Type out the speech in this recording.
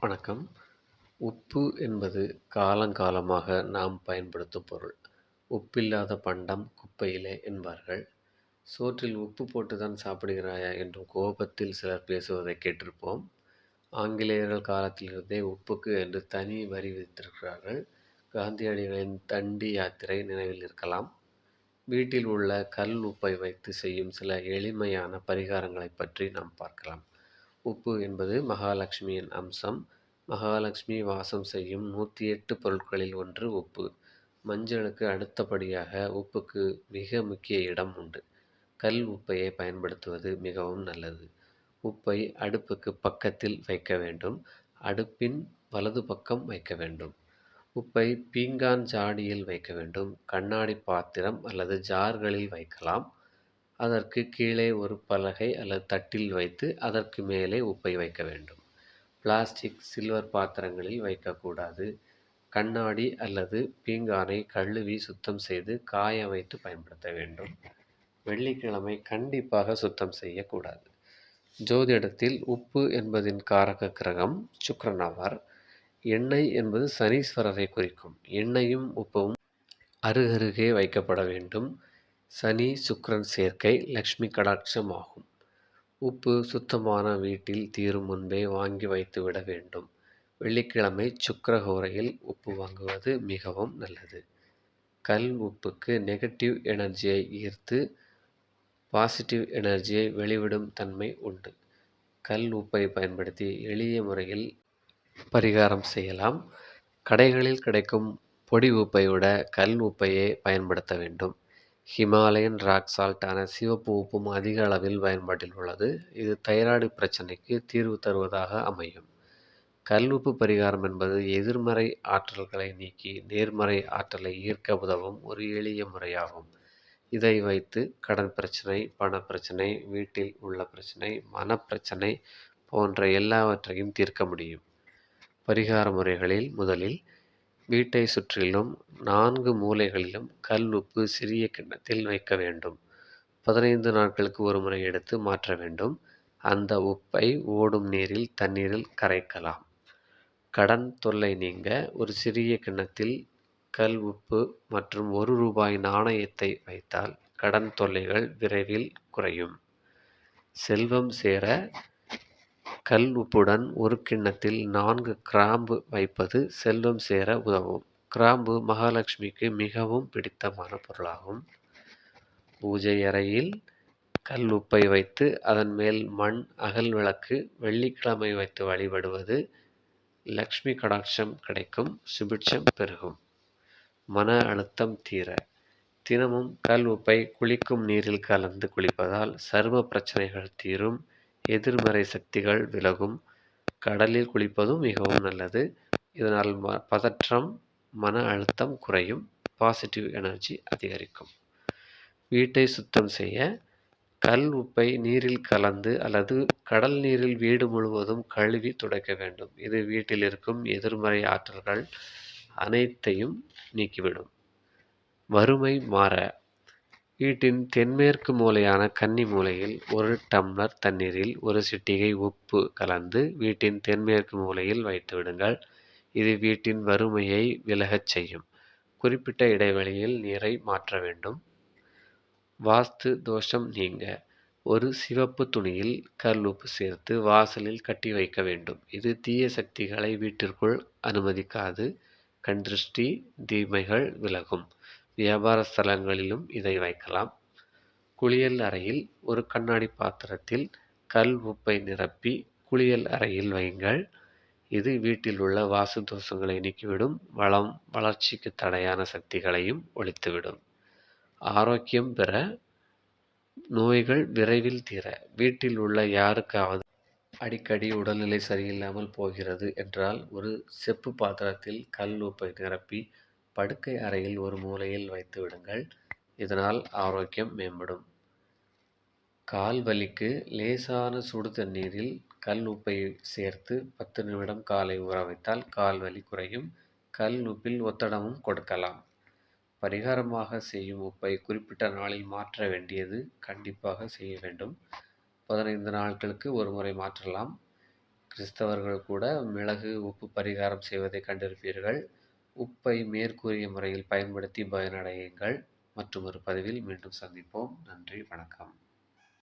வணக்கம். உப்பு என்பது காலங்காலமாக நாம் பயன்படுத்தும் பொருள். உப்பில்லாத பண்டம் குப்பையிலே என்பார்கள். சோற்றில் உப்பு போட்டு தான் சாப்பிடுகிறாயா என்றும் கோபத்தில் சிலர் பேசுவதை கேட்டிருப்போம். ஆங்கிலேயர்கள் காலத்திலிருந்தே உப்புக்கு என்று தனி வரி விதித்திருக்கிறார்கள். காந்தியடிகளின் தண்டி யாத்திரை நினைவில் இருக்கலாம். வீட்டில் உள்ள கல் உப்பை வைத்து செய்யும் சில எளிமையான பரிகாரங்களைப் பற்றி நாம் பார்க்கலாம். உப்பு என்பது மகாலட்சுமியின் அம்சம். மகாலட்சுமி வாசம் செய்யும் நூற்றி எட்டு பொருட்களில் ஒன்று உப்பு. மஞ்சளுக்கு அடுத்தபடியாக உப்புக்கு மிக முக்கிய இடம் உண்டு. கல் உப்பையை பயன்படுத்துவது மிகவும் நல்லது. உப்பை அடுப்புக்கு பக்கத்தில் வைக்க வேண்டும். அடுப்பின் வலது பக்கம் வைக்க வேண்டும். உப்பை பீங்கான் ஜாடியில் வைக்க வேண்டும். கண்ணாடி பாத்திரம் அல்லது ஜார்களில் வைக்கலாம். அதற்கு கீழே ஒரு பலகை அல்லது தட்டில் வைத்து அதற்கு மேலே உப்பை வைக்க வேண்டும். பிளாஸ்டிக் சில்வர் பாத்திரங்களில் வைக்கக்கூடாது. கண்ணாடி அல்லது பீங்கானை கழுவி சுத்தம் செய்து காய வைத்து பயன்படுத்த வேண்டும். வெள்ளிக்கிழமை கண்டிப்பாக சுத்தம் செய்யக்கூடாது. ஜோதிடத்தில் உப்பு என்பதின் காரக கிரகம் சுக்கிரன் ஆவார் எண்ணெய் என்பது சனீஸ்வரரை குறிக்கும். எண்ணெயும் உப்பும் அருகருகே வைக்கப்பட வேண்டும். சனி சுக்கரன் சேர்க்கை லக்ஷ்மி கடாட்சம் ஆகும் உப்பு சுத்தமான வீட்டில் தீரும் முன்பே வாங்கி வைத்து விட வேண்டும். வெள்ளிக்கிழமை சுக்கரஹோரையில் உப்பு வாங்குவது மிகவும் நல்லது. கல் உப்புக்கு நெகட்டிவ் எனர்ஜியை ஈர்த்து பாசிட்டிவ் எனர்ஜியை வெளிவிடும் தன்மை உண்டு. கல் உப்பை பயன்படுத்தி எளிய முறையில் பரிகாரம் செய்யலாம். கடைகளில் கிடைக்கும் பொடி உப்பை விட கல் உப்பையே பயன்படுத்த வேண்டும். ஹிமாலயன் ராக் சால்ட்டான சிவப்பு உப்பும் அதிக அளவில் பயன்பாட்டில் உள்ளது இது தைராய்டு பிரச்சனைக்கு தீர்வு தருவதாக அமையும். கல் உப்பு பரிகாரம் என்பது எதிர்மறை ஆற்றல்களை நீக்கி நேர்மறை ஆற்றலை ஈர்க்க உதவும் ஒரு எளிய முறையாகும். இதை வைத்து கடன் பிரச்சனை பண பிரச்சனை வீட்டில் உள்ள பிரச்சனை மனப்பிரச்சனை போன்ற எல்லாவற்றையும் தீர்க்க முடியும். பரிகார முறைகளில் முதலில் வீட்டை சுற்றிலும் நான்கு மூலைகளிலும் கல் உப்பு சிறிய கிண்ணத்தில் வைக்க வேண்டும். பதினைந்து நாட்களுக்கு ஒரு முறை எடுத்து மாற்ற வேண்டும். அந்த உப்பை ஓடும் நீரில் தண்ணீரில் கரைக்கலாம். கடன் தொல்லை நீங்க ஒரு சிறிய கிண்ணத்தில் கல் உப்பு மற்றும் ஒரு ரூபாய் நாணயத்தை வைத்தால் கடன் தொல்லைகள் விரைவில் குறையும். செல்வம் சேர கல் உப்புடன் ஒரு கிண்ணத்தில் நான்கு கிராம்பு வைப்பது செல்வம் சேர உதவும். கிராம்பு மகாலட்சுமிக்கு மிகவும் பிடித்தமான பொருளாகும். பூஜை அறையில் கல் உப்பை வைத்து அதன் மேல் மண் அகல் விளக்கு வெள்ளிக்கிழமை வைத்து வழிபடுவது லக்ஷ்மி கடாட்சம் கிடைக்கும் சுபிட்சம் பெருகும். மன அழுத்தம் தீர. தினமும் கல் உப்பை குளிக்கும் நீரில் கலந்து குளிப்பதால் சர்வ பிரச்சனைகள் தீரும். எதிர்மறை சக்திகள் விலகும். கடலில் குளிப்பதும் மிகவும் நல்லது. இதனால் ம பதற்றம் மன அழுத்தம் குறையும். பாசிட்டிவ் எனர்ஜி அதிகரிக்கும். வீட்டை சுத்தம் செய்ய கல் உப்பை நீரில் கலந்து அல்லது கடல் நீரில் வீடு முழுவதும் கழுவி துடைக்க வேண்டும். இது வீட்டில் இருக்கும் எதிர்மறை ஆற்றல்கள் அனைத்தையும் நீக்கிவிடும். வறுமை மாற வீட்டின் தென்மேற்கு மூலையான கன்னி மூலையில் ஒரு டம்ளர் தண்ணீரில் ஒரு சிட்டிகை உப்பு கலந்து வீட்டின் தென்மேற்கு மூலையில் வைத்து விடுங்கள். இது வீட்டின் வறுமையை விலகச் செய்யும். குறிப்பிட்ட இடைவெளியில் நீரை மாற்ற வேண்டும். வாஸ்து தோஷம் நீங்க. ஒரு சிவப்பு துணியில் கல் உப்பு சேர்த்து வாசலில் கட்டி வைக்க வேண்டும். இது தீய சக்திகளை வீட்டிற்குள் அனுமதிக்காது. கண்திருஷ்டி தீமைகள் விலகும். வியாபார ஸ்தலங்களிலும் இதை வைக்கலாம். குளியல் அறையில் ஒரு கண்ணாடி பாத்திரத்தில் கல் உப்பை நிரப்பி குளியல் அறையில் வையுங்கள். இது வீட்டில் உள்ள வாசு தோஷங்களை நீக்கிவிடும் வளம் வளர்ச்சிக்கு தடையான சக்திகளையும் ஒழித்துவிடும். ஆரோக்கியம் பெற நோய்கள் விரைவில் தீர வீட்டில் உள்ள யாருக்காவது அடிக்கடி உடல்நிலை சரியில்லாமல் போகிறது என்றால் ஒரு செப்பு பாத்திரத்தில் கல் உப்பை நிரப்பி படுக்கை அறையில் ஒரு மூலையில் வைத்து விடுங்கள். இதனால் ஆரோக்கியம் மேம்படும். கால் வலிக்கு லேசான சுடு தண்ணீரில் கல் உப்பை சேர்த்து பத்து நிமிடம் காலை ஊற வைத்தால் கால் வலி குறையும். கல் உப்பில் ஒத்தடமும் கொடுக்கலாம். பரிகாரமாக செய்யும் உப்பை குறிப்பிட்ட நாளில் மாற்ற வேண்டியது கண்டிப்பாக செய்ய வேண்டும். பதினைந்து நாட்களுக்கு ஒரு முறை மாற்றலாம். கிறிஸ்தவர்கள் கூட மிளகு உப்பு பரிகாரம் செய்வதை கண்டிருப்பீர்கள். உப்பை மேற்கூறிய முறையில் பயன்படுத்தி பயனடையுங்கள். மற்றொரு பதிவில் மீண்டும் சந்திப்போம். நன்றி. வணக்கம்.